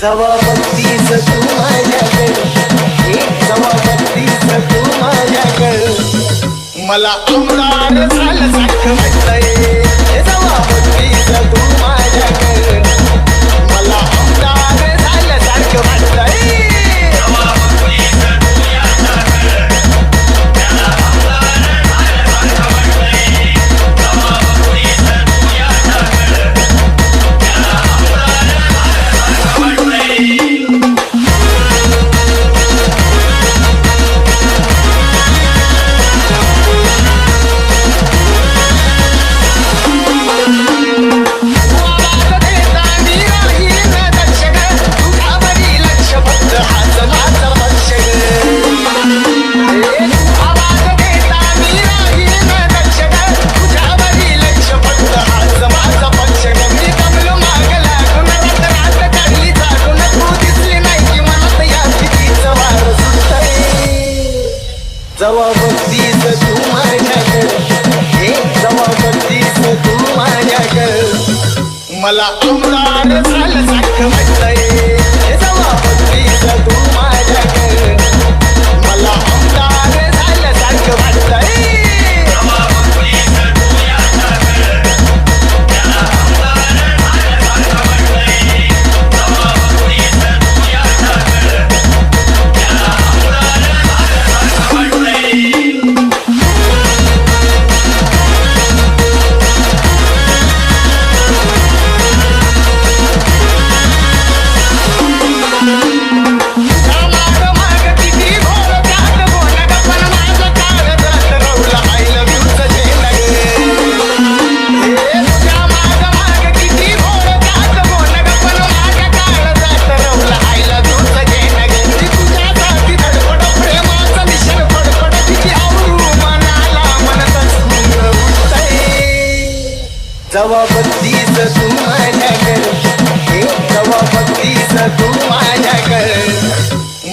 जवा भक्ती तू माझ्याकड जवा मला आमदार झालं सारखं म्हटलंय जवा तू. जवा बघतीस तू हे जवा बघतीस तू माझ्याकडे मला आमदार झालं सारखं म्हटलंय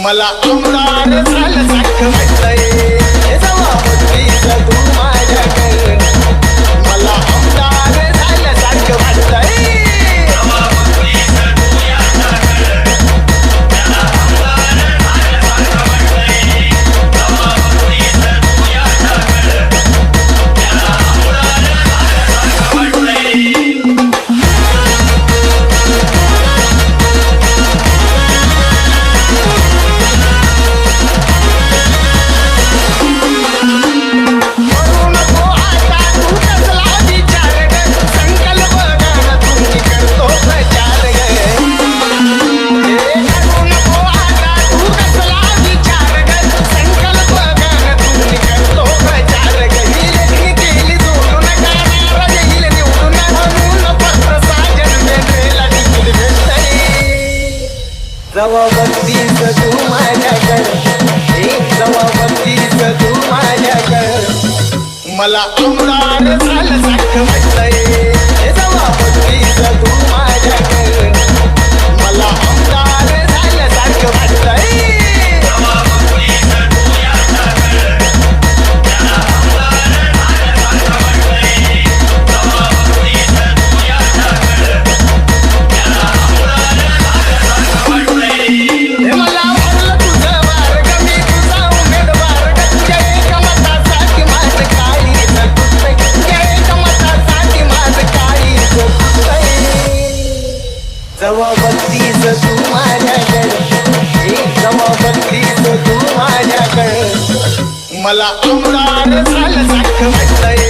मला आमदार झालं सारखं म्हटलंय. मला आमदार मला आमदार झालं सारखं वाटतंय